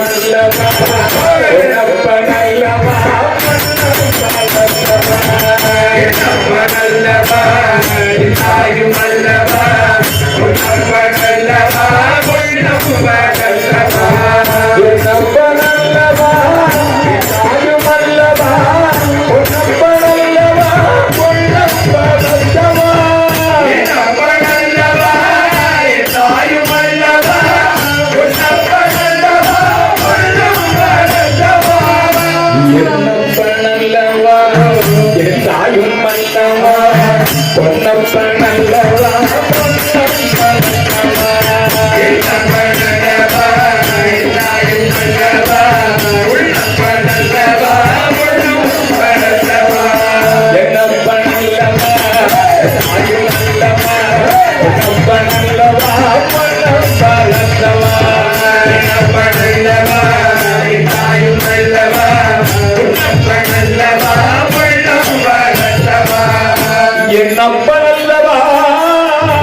ஆயுமல்லவா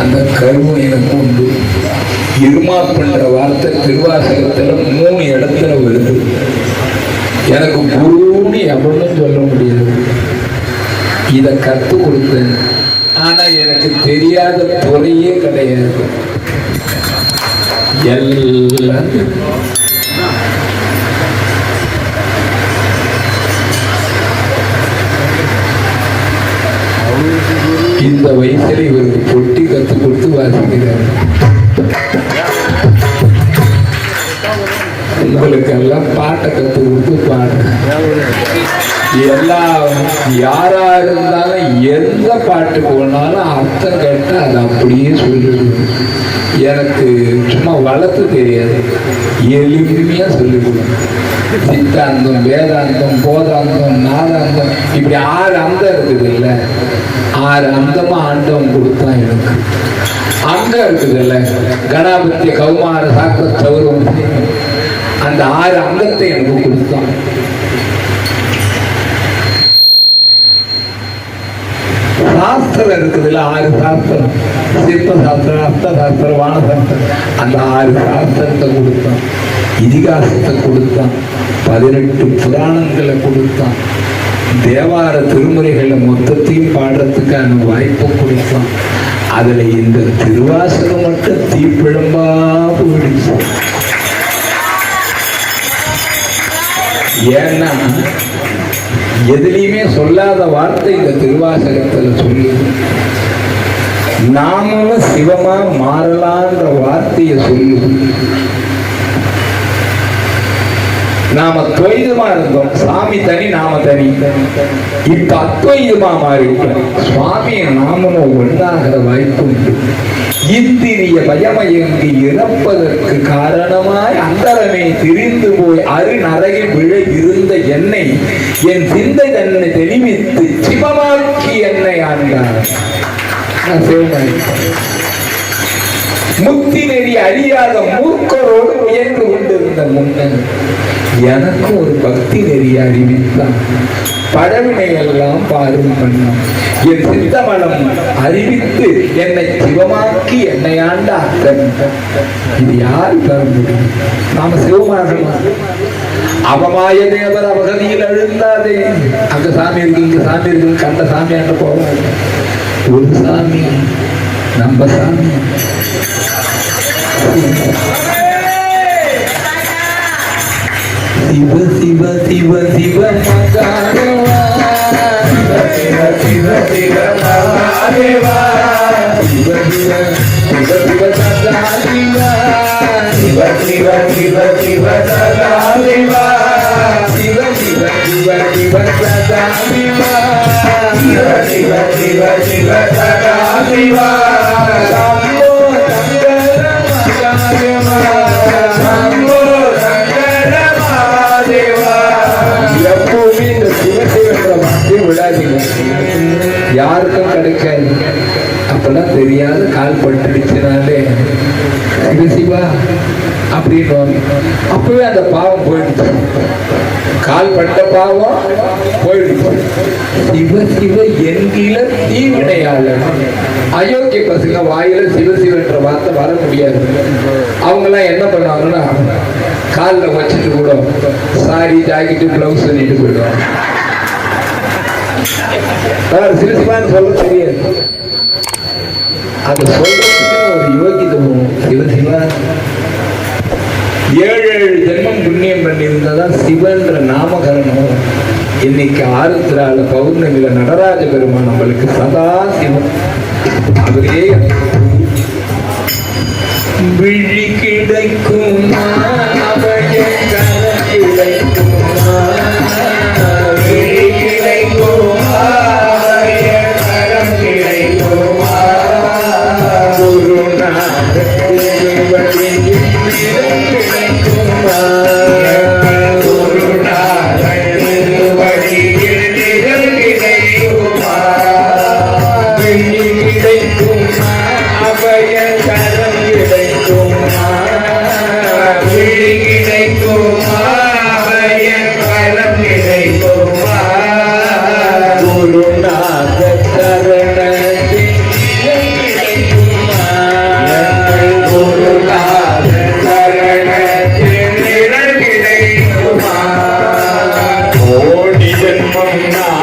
அந்த கர்மம் எனக்கு உண்டு. இருமாப்புன்ற வார்த்தை திருவாசகத்துல மூணு இடத்துல வருது. எனக்கு குருன்னு எவ்வளவு சொல்ல முடியாது. இதை கற்றுக் கொடுத்தேன். ஆனா எனக்கு தெரியாத துறையே கிடையாது. எல்லாம் இந்த வயசில் இவருக்கு பொட்டி கத்து கொடுத்து வாசிக்கிறார் உங்களுக்கு எல்லாம் பாட்டை கத்து கொடுத்து பாடுங்க. எல்லா யாரா இருந்தாலும் எந்த பாட்டு போனாலும் அர்த்தம் கேட்டு அதை அப்படியே சொல்லிடுது. எனக்கு சும்மா வளர்த்து தெரியாது. எளிமையா சொல்லிக் சித்தாந்தம் வேதாந்தம் போதாந்தம் நாதாந்தம் இப்படி ஆறு அந்தம் இருக்குது இல்லை ஆறு அந்தமா ஆண்டவன் கொடுத்தான் எனக்கு. அங்க இருக்குதுல்ல கணாபத்திய கௌமார சாக்க சௌரம் அந்த ஆறு அங்கத்தை எனக்கு கொடுத்தான். சாஸ்திரம் இருக்குதுல்ல ஆறு சாஸ்திரம். சிற்ப சாஸ்திரம் அர்த்த சாஸ்திரம் வானசாஸ்திரம் அந்த ஆறு சாஸ்திரத்தை கொடுத்தான். இதிகாசத்தை கொடுத்தான். பதினெட்டு புராணங்களை கொடுத்தான். தேவார திருமுறைகளை மொத்தத்தையும் பாடுறதுக்கான வாய்ப்பு கொடுத்தோம். அதுல இந்த திருவாசகம் மட்டும் தீப்பிழம்பா போயிடுச்சு. ஏன்னா எதுலையுமே சொல்லாத வார்த்தை இந்த திருவாசகத்துல சொல்லுது. நாமளும் சிவமா மாறலான்ற வார்த்தையை சொல்லுது. நாம துவைதமா இருந்தோம். சாமி தனி நாம தனி. இப்ப அத்வைதமா மாறிவிட்டோம். சுவாமியை நாமளும் ஒன்றாகிற வாய்ப்பு உண்டு. இந்திரிய பயமயங்கு இறப்பதற்கு காரணமாய் அந்தரமே திரிந்து போய் அரு நரகில் விழ இருந்த என்னை என் சிந்தை தன்னை தெளிவித்து சிவமாக்கி என்னை ஆண்டார். முத்தி முக்தி நெறி அறியாத மூர்க்கரோடு முயன்று கொண்டிருந்த முன்னன். எனக்கு ஒரு பக்தி நெறிய அறிவித்தான். படவினையெல்லாம் பாரும் பண்ணான் என் சித்தமலம் அறிவித்து என்னை சிவமாக்கி என்னை ஆண்ட அத்தன் இது யார் தர முடியும் நாம சிவமாகலாம் அவமாய தேவர் அவகதியில் அழுந்தாதே அங்க சாமி இருக்கு இங்க சாமி இருக்கு கண்ட சாமி அங்க போவாங்க ஒரு சாமி நம்ம சாமி. சிவ சிவ சிவ சிவ மகாதேவா சிவ சிவ சிவ மகாதேவா சிவ சிவ சிவ சிவ சதா சிவா சிவ சிவ சிவ சிவ சதாசிவா சிவ சிவ சிவ சிவ சதா சிவா சிவ சிவ விடாதீங்க. யாருக்கும் கிடைக்காது. அப்பெல்லாம் தெரியாத கால் பட்டுடுச்சுனாலே சிவசிவா அப்படின்னு அப்பவே அந்த பாவம் போயிடுச்சு. கால் பட்ட பாவம் போயிடுச்சு. சிவ சிவ என்கிற தீவினையாளர். அயோக்கிய பசங்க வாயில சிவ சிவன்ற வார்த்தை வர முடியாது. அவங்கெல்லாம் என்ன பண்ணுவாங்கன்னா காலில் வச்சுட்டு கூட சாரி ஜாக்கெட்டு பிளவுஸ் பண்ணிட்டு போயிடுவாங்க. அவர் சிவசிவான்னு சொல்ல தெரியாது. அது சொல்றதுக்கு ஒரு சிவசிவா ஏழு ஏழு ஜென்மம் புண்ணியம் சிவன்ற நாமகரணம். இன்னைக்கு ஆருத்ரால பௌர்ணமியில நடராஜ பெருமான் நம்மளுக்கு சதா சிவம். அவரே விழி கிடைக்கும். Mumbai.